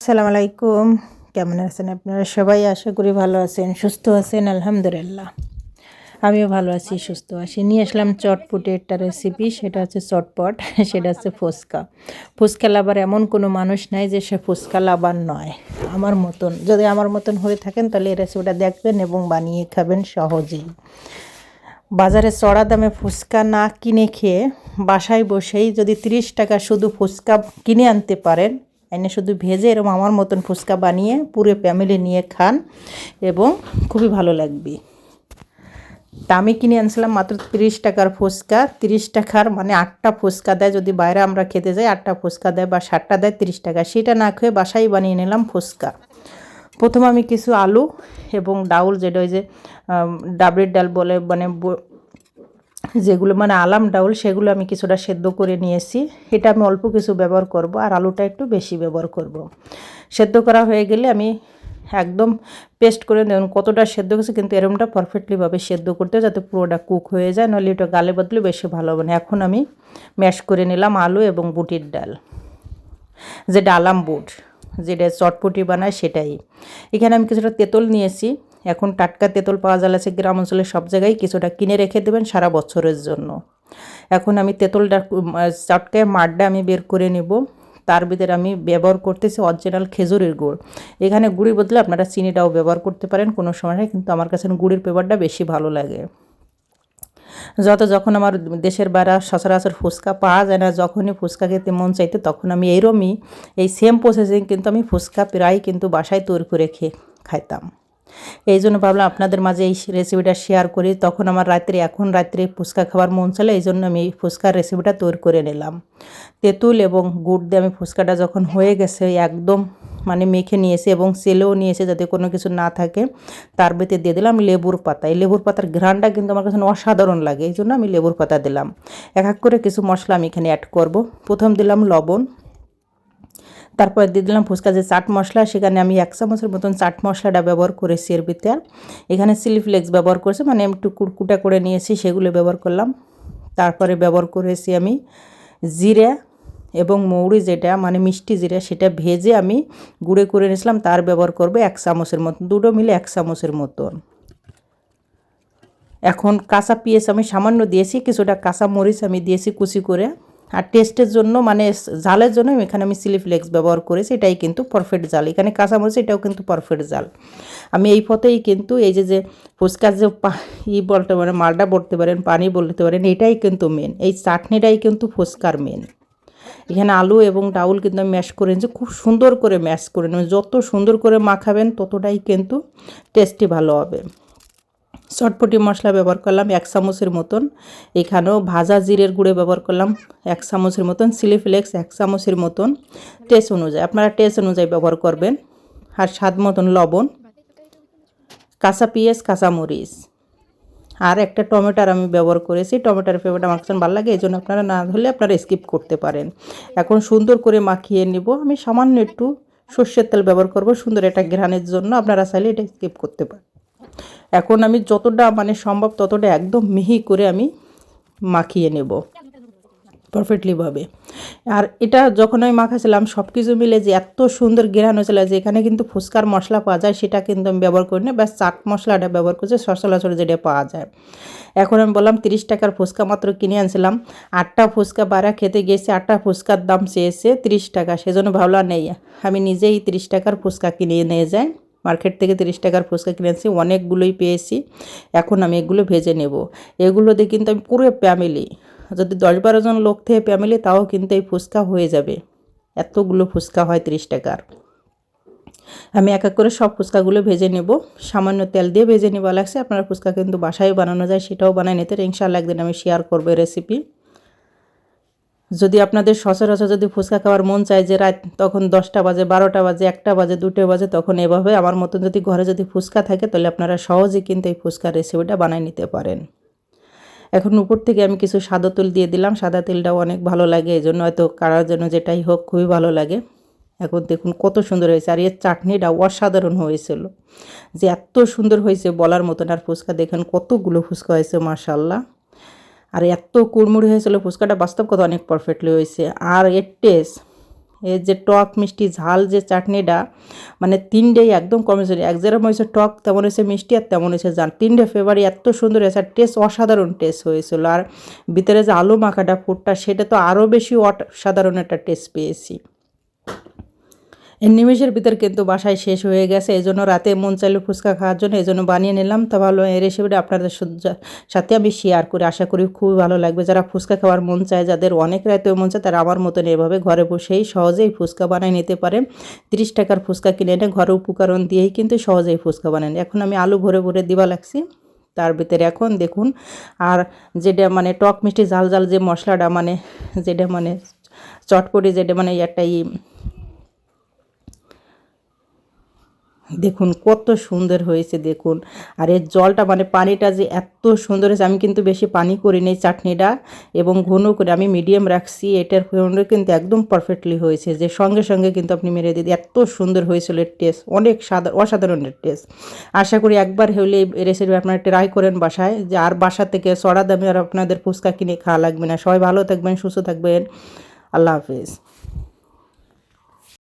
আসসালামু আলাইকুম। কেমন আছেন আপনারা সবাই? আশা করি ভালো আছেন, সুস্থ আছেন, আলহামদুলিল্লাহ। আমিও ভালো আছি, সুস্থ আছি। নিয়ে আসলাম চটপটে একটা রেসিপি সেটা হচ্ছে চটপট, সেটা হচ্ছে ফুচকা। ফুচকা লাভার এমন কোনো মানুষ নাই যে সে ফুচকা লাভার নয়, আমার মতন। যদি আমার মতন হয়ে থাকেন, তাহলে এই রেসিপিটা দেখবেন এবং বানিয়ে খাবেন সহজেই। বাজারে চড়া দামে ফুচকা না কিনে খেয়ে বাসায় বসেই যদি তিরিশ টাকা শুধু ফুচকা কিনে আনতে পারেন এনে শুধু ভেজে এরকম আমার মতন ফুচকা বানিয়ে পুরো ফ্যামিলি নিয়ে খান এবং খুবই ভালো লাগবে। তা আমি কিনে আনছিলাম মাত্র তিরিশ টাকার ফুচকা। তিরিশ টাকার মানে আটটা ফুচকা দেয়, যদি বাইরে আমরা খেতে যাই, আটটা ফুচকা দেয় বা ষাটটা দেয়, তিরিশ টাকা। সেটা না খেয়ে বাসায় বানিয়ে নিলাম ফুচকা। প্রথম আমি কিছু আলু এবং ডাউল, যেটা ওই যে ডাবরের ডাল বলে মানে যেগুলো মানে আলাম ডাউল, সেগুলো আমি কিছুটা সেদ্ধ করে নিয়েছি। এটা আমি অল্প কিছু ব্যবহার করব আর আলুটা একটু বেশি ব্যবহার করব। সেদ্ধ করা হয়ে গেলে আমি একদম পেস্ট করে দেখুন কতটা সেদ্ধ গেছে কিন্তু এরমটা পারফেক্টলিভাবে সেদ্ধ করতে যাতে পুরোটা কুক হয়ে যায়, নাহলে এটা গালে বদলে বেশি ভালো হবে না। এখন আমি ম্যাশ করে নিলাম আলু এবং বুটির ডাল। যেটা আলাম বুট, যেটা চটপটি বানায় সেটাই। এখানে আমি কিছুটা তেঁতুল নিয়েছি। এখন টাটকা তেঁতুল পাওয়া যাচ্ছে গ্রাম অঞ্চলে সব জায়গায়, কিছুটা কিনে রেখে দেবেন সারা বছরের জন্য। এখন আমি তেঁতুলটা চটকায় মাঠটা আমি বের করে নেব। তার ভিতরে আমি ব্যবহার করতেছি অরিজিনাল খেজুরের গুড়। এখানে গুড়ির বদলে আপনারা চিনিটাও ব্যবহার করতে পারেন, কোনো সময় কিন্তু আমার কাছে গুড়ের পেপারটা বেশি ভালো লাগে। যত যখন আমার দেশের বাইরে সচরাচর ফুচকা পাওয়া যায় না, যখনই ফুচকা খেতে মন চাইতো, তখন আমি এইরমই এই সেম প্রসেসিং কিন্তু আমি ফুচকা প্রায় কিন্তু বাসায় তৈরি করে খেয়ে খাইতাম। এই জন্য ভাবলাম আপনাদের মাঝে এই রেসিপিটা শেয়ার করি। তখন আমার রাত্রে, এখন রাত্রে ফুচকা খাবার মন চলে, এই জন্য আমি ফুচকার রেসিপিটা তৈরি করে নিলাম। তেঁতুল এবং গুড় দিয়ে আমি ফুচকাটা যখন হয়ে গেছে, একদম মানে মেখে নিয়েছি এবং সেলেও নিয়েছে যাতে কোনো কিছু না থাকে, তার ভিতরে দিয়ে দিলাম লেবুর পাতা। এই লেবুর পাতার ঘ্রাণটা কিন্তু আমার কাছে অসাধারণ লাগে, এই জন্য আমি লেবুর পাতা দিলাম। এক এক করে কিছু মশলা আমি এখানে অ্যাড করব। প্রথম দিলাম লবণ তারপর দিয়ে দিলাম ফুচকা যে চাট মশলা, সেখানে আমি এক চামচের মতন চাট মশলাটা ব্যবহার করেছি এর ভিতরে। এখানে চিলি ফ্লেক্স ব্যবহার করেছি মানে একটু কুটকুটা করে নিয়েছি, সেগুলো ব্যবহার করলাম। তারপরে ব্যবহার করেছি আমি জিরা এবং মৌরি যেটা মানে মিষ্টি জিরা, সেটা ভেজে আমি গুঁড়ে করে নিয়েছিলাম, তার ব্যবহার করবে এক চামচের মতন, দুটো মিলে এক চামচের মতন। এখন কাঁচা পেঁয়াজ আমি সামান্য দিয়েছি, কিছুটা কাঁচা মরিচ আমি দিয়েছি কুচি করে। আর টেস্টের জন্য মানে জালের জন্য এখানে আমি চিলি ফ্লেক্স ব্যবহার করেছি, এটাই কিন্তু পারফেক্ট জাল এখানে কাঁচা মরিচ এটাও কিন্তু পারফেক্ট জাল আমি এই পথেই কিন্তু এই যে যে ফুচকার যে ই বলতে পারেন মালটা বলতে পারেন, পানি বলতে পারেন, এটাই কিন্তু মেন এই চাটনিটাই কিন্তু ফুচকার মেন এখানে আলু এবং ডাউল কিন্তু আমি ম্যাশ করে নিয়েছি খুব সুন্দর করে ম্যাশ করে নেবেন যত সুন্দর করে মাখাবেন, ততটাই কিন্তু টেস্টি ভালো হবে। চটপটি মশলা ব্যবহার করলাম এক চামচের মতন। এখানেও ভাজা জিরের গুঁড়ো ব্যবহার করলাম এক চামচের মতন, চিলি ফ্লেক্স এক চামচের মতন। টেস্ট অনুযায়ী, আপনারা টেস্ট অনুযায়ী ব্যবহার করবেন। আর স্বাদ মতন লবণ, কাঁচা পেঁয়াজ, কাঁচা মরিচ। আর একটা টমেটোর আমি ব্যবহার করেছি, টমেটোর ফ্লেভারটা আমার কাছে ভালো লাগে এই জন্য আপনারা না হলে আপনারা স্কিপ করতে পারেন। এখন সুন্দর করে মাখিয়ে নিব। আমি সামান্য একটু সর্ষের তেল ব্যবহার করব, সুন্দর একটা ঘ্রাণের জন্য, আপনারা চাইলে এটা স্কিপ করতে পারেন। এখন আমি যতটা মানে সম্ভব ততটা একদম মিহি করে আমি মাখিয়ে নেব। পারফেক্টলিভাবে আর এটা যখন আমি মাখাছিলাম সব কিছু মিলে যে এত সুন্দর গ্রান হয়েছিল যে এখানে কিন্তু ফুচকার মশলা পাওয়া যায়, সেটা কিন্তু আমি ব্যবহার করি না ব্যাস, চাট মশলাটা ব্যবহার করছি সচরাচর যেটা পাওয়া যায়। এখন আমি বললাম, তিরিশ টাকার ফুচকা মাত্র কিনে আনছিলাম। আটটা ফুচকা বাড়া খেতে গিয়েছি, আটটা ফুচকার দাম চেয়েছে তিরিশ টাকা। সেজন্য ভাবলাম, নেই, আমি নিজেই তিরিশ টাকার ফুচকা কিনে নিয়ে যাই। মার্কেট থেকে তিরিশ টাকার ফুচকা কিনেছি, অনেকগুলোই পেয়েছি। এখন আমি এগুলো ভেজে নেব। এগুলো দিয়ে কিন্তু আমি পুরো ফ্যামিলি যদি দশ বারো জন লোক থেকে ফ্যামিলি তাও কিন্তু এই ফুচকা হয়ে যাবে। এতগুলো ফুচকা হয় তিরিশ টাকার। আমি এক এক করে সব ফুচকাগুলো ভেজে নেব। সামান্য তেল দিয়ে ভেজে নেওয়া লাগছে। আপনার ফুচকা কিন্তু বাসায় বানানো যায়, সেটাও বানায় নিতে। ইনশাআল্লাহ একদিন আমি শেয়ার করব রেসিপি যদি আপনাদের সচরাচর যদি ফুচকা খাওয়ার মন চায় যে রাত তখন দশটা বাজে, বারোটা বাজে, একটা বাজে, দুটো বাজে, তখন এভাবে আমার মতন যদি ঘরে যদি ফুচকা থাকে, তাহলে আপনারা সহজেই কিন্তু এই ফুচকার রেসিপিটা বানিয়ে নিতে পারেন। এখন উপর থেকে আমি কিছু সাদা তেল দিয়ে দিলাম। সাদা তেলটাও অনেক ভালো লাগে এই জন্য হয়তো কারার জন্য যেটাই হোক খুবই ভালো লাগে। এখন দেখুন কত সুন্দর হয়েছে, আর এর চাটনিটা অসাধারণ হয়েছিল। যে এত সুন্দর হয়েছে বলার মতন আর ফুচকা, দেখেন কতগুলো ফুচকা হয়েছে মাশাল্লাহ আর এত কুড়মুড়ি হয়েছিল, ফুচকাটা বাস্তব কথা অনেক পারফেক্টলি হয়েছে। আর এর টেস্ট এর যে টক মিষ্টি ঝাল যে চাটনিটা মানে তিনটেই একদম কমেছে এক যেরকম হয়েছে টক, তেমন হয়েছে মিষ্টি আর তেমন হয়েছে জাল তিনটে ফেভারি এত সুন্দর হয়েছে, আর টেস্ট অসাধারণ টেস্ট হয়েছিল। আর ভিতরে যে আলু মাখাটা ফুটটা সেটা তো আরও বেশি অসাধারণ একটা টেস্ট পেয়েছি। নিমেষের ভিতর কিন্তু বাসায় শেষ হয়ে গেছে। এই জন্য রাতে মন চাইলো ফুচকা খাওয়ার জন্য এই জন্য বানিয়ে নিলাম। তা ভালো এই রেসিপিটা আপনাদের সাথে আমি শেয়ার করি। আশা করি খুবই ভালো লাগবে। যারা ফুচকা খাওয়ার মন চায়, যাদের অনেক রাতেও মন চায়, তারা আমার মতন এভাবে ঘরে বসেই সহজেই ফুচকা বানিয়ে নিতে পারে। তিরিশ টাকার ফুচকা কিনে এনে ঘরে উপকরণ দিয়েই কিন্তু সহজেই ফুচকা বানান এখন আমি আলু ভরে ভরে দিবা লাগছি। তার ভিতরে এখন দেখুন, আর যেটা মানে টক মিষ্টি ঝাল ঝাল যে মশলাটা মানে যেটা মানে চটপটি, যেটা মানে একটা ই দেখুন, কত সুন্দর হয়েছে, দেখুন। আর এর জলটা মানে পানিটা যে এত সুন্দর হয়েছে, আমি কিন্তু বেশি পানি করিনি চাটনিটা, এবং ঘন করে আমি মিডিয়াম রাখছি, এটার ফ্লেভারটা কিন্তু একদম পারফেক্টলি হয়েছে। যে সঙ্গে সঙ্গে কিন্তু আপনি মেরে দিদি এত সুন্দর হয়েছিল এর টেস্ট অনেক সাদা অসাধারণের টেস্ট আশা করি একবার হলে এই রেসিপি আপনারা ট্রাই করেন বাসায়, যে আর বাসা থেকে সড়া দামে আর আপনাদের ফুচকা কিনে খাওয়া লাগবে না। সবাই ভালো থাকবেন, সুস্থ থাকবেন। আল্লাহ হাফিজ।